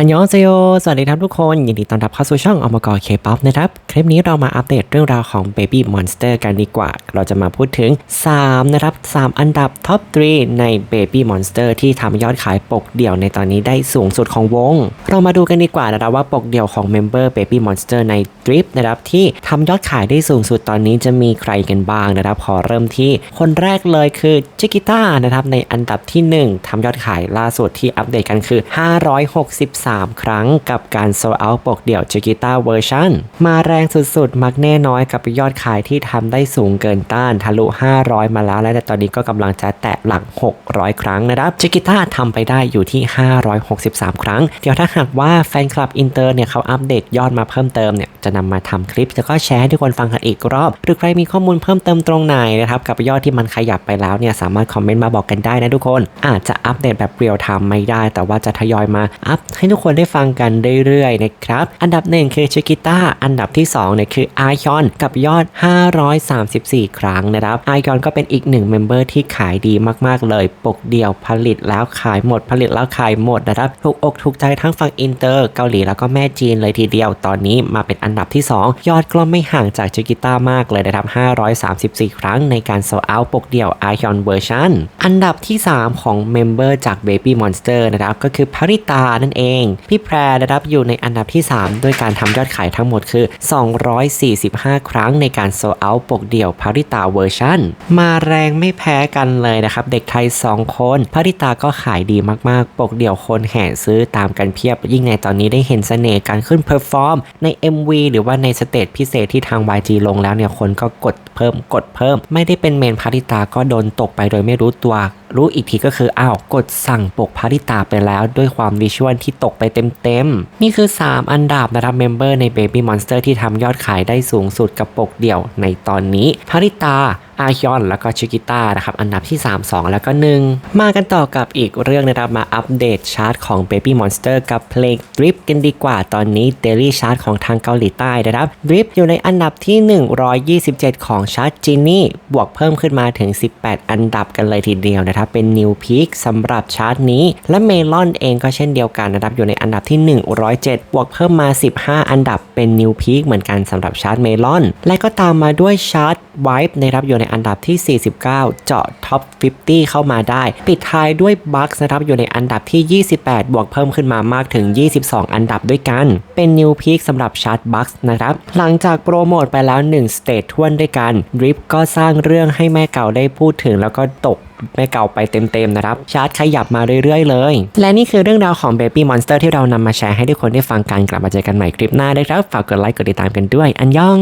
อันยองเซโยสวัสดีครับทุกคน ยินดีต้อนรับเข้าสู่ช่องอมกรเคป๊อปนะครับ คลิปนี้เรามาอัปเดตเรื่องราวของ Baby Monster กันดีกว่า เราจะมาพูดถึง 3 นะครับ 3 อันดับท็อป 3 ใน Baby Monster ที่ทำยอดขายปกเดี่ยวในตอนนี้ได้สูงสุดของวง เรามาดูกันดีกว่านะครับว่าปกเดี่ยวของเมมเบอร์ Baby Monster ใน Drip นะครับที่ทำยอดขายได้สูงสุดตอนนี้จะมีใครกันบ้างนะครับ ขอเริ่มที่คนแรกเลยคือจิกิต้านะครับในอันดับที่ 1ทำยอดขายล่าสุดที่อัปเดตกันคือ 563ครั้งกับการโซเอาปกเดี่ยวจิกิต้าเวอร์ชันมาแรงสุดๆ มักแน่น้อยกับยอดขายที่ทำได้สูงเกินต้านทะลุ 500 มาแล้วและตอนนี้ก็กำลังจะแตะหลัก 600 ครั้งนะครับจิกิต้าทำไปได้อยู่ที่ 563 ครั้ง เดี๋ยวถ้าหากว่าแฟนคลับอินเตอร์เนี่ยเขาอัปเดตยอดมาเพิ่มเติมเนี่ย จะนำมาทำคลิป แล้วก็แชร์ให้ทุกคนฟังกันอีกรอบ หรือใครมีข้อมูลเพิ่มเติมตรงไหนนะครับกับยอดที่มันขยับไปแล้วเนี่ยสามารถคอมเมนต์มาบอกกันได้นะทุกคน อาจจะอัปเดตแบบเรียลไทม์ไม่ได้ แต่ว่าจะทยอยมาอัพให้ทุกคนได้ฟังกันเรื่อยๆนะครับอันดับหนึ่งคือชิกิต้าอันดับที่2เนี่ยคืออายอนกับยอด 534 ครั้งนะครับอายอนก็เป็นอีกหนึ่งเมมเบอร์ที่ขายดีมากๆ เลยปกเดียวผลิตแล้วขายหมดผลิตแล้วขายหมดนะครับถูกอกถูกใจทั้งฝั่งอินเตอร์เกาหลีแล้วก็แม่จีนเลยทีเดียวตอนนี้มาเป็นอันดับที่ 2 ยอดก็ไม่ห่างจากชิกิต้ามากเลยนะครับ 534 ครั้งในการโซเอาปกเดี่ยวอายอนเวอร์ชันอันดับที่ 3 ของเมมเบอร์จาก Baby Monster นะครับ ก็คือพาริตานั่นเอง พี่แพรนะครับอยู่ในอันดับที่ 3 ด้วยการทำยอดขายทั้งหมดคือ 245 ครั้งในการโซเอาปกเดี่ยวพาริตาเวอร์ชันมาแรงไม่แพ้กันเลยนะครับ เด็กไทย 2 คนพาริตาก็ขายดีมากๆ ปกเดี่ยวคนแห่ซื้อตามกันเพียบยิ่งในตอนนี้ได้เห็นเสน่ห์การขึ้นเพอร์ฟอร์มใน MV หรือว่าในสเตจพิเศษที่ทาง YG ลงแล้วเนี่ยคนก็กดเพิ่มกดเพิ่ม ไม่ได้เป็นเมนพาริตาก็โดนตกไปโดยไม่รู้ตัวรู้อีกทีก็คืออ้าวกดสั่งปกพาริตาไปแล้วด้วยความวิชวลที่ตกไปเต็มๆ นี่คือ 3 อันดับนะครับเมมเบอร์ใน Baby Monster ที่ทำยอดขายได้สูงสุดกับปกเดี่ยวในตอนนี้พาริตาอาฮยอนแล้วก็ชิกิต้านะครับอันดับที่ 3 2 แล้วก็ 1 มากันต่อกับอีกเรื่องนะครับมาอัปเดตชาร์ตของ Baby Monster กับเพลง Drip กันดีกว่าตอนนี้ Daily Chart ของทางเกาหลีใต้นะครับ Drip อยู่ในอันดับที่ 127 ของชาร์ตจินี่บวกเพิ่มขึ้นมาถึง 18 อันดับกันเลยทีเดียวนะครับเป็น New Peak สำหรับชาร์ตนี้ และเมลอนเองก็เช่นเดียวกันนะครับอยู่ในอันดับที่ 107 บวกเพิ่มมา 15 อันดับเป็น New Peak เหมือนกันสำหรับชาร์ตเมลอน และก็ตามมาด้วยชาร์ต Vibe นะครับอยู่ในอันดับที่ 49 เจาะท็อป 50 เข้ามาได้ ปิดท้ายด้วย Bucks นะครับอยู่ในอันดับที่ 28 บวกเพิ่มขึ้นมามากถึง 22 อันดับด้วยกัน เป็น New Peak สำหรับชาร์ต Bucks นะครับหลังจากโปรโมทไปแล้ว1สเตจทวนด้วยกัน Drip ก็สร้างเรื่องให้แม่เก่าได้พูดถึงแล้วก็ตก ไม่เก่าไปเต็มๆนะครับ ชาร์ตขยับมาเรื่อยๆเลย และนี่คือเรื่องราวของ Baby Monster ที่เรานำมาแชร์ให้ทุกคนได้ฟังกันกลับมาเจอกันใหม่คลิปหน้าได้ครับ ฝากกดไลค์กดติดตามกันด้วย อันยอง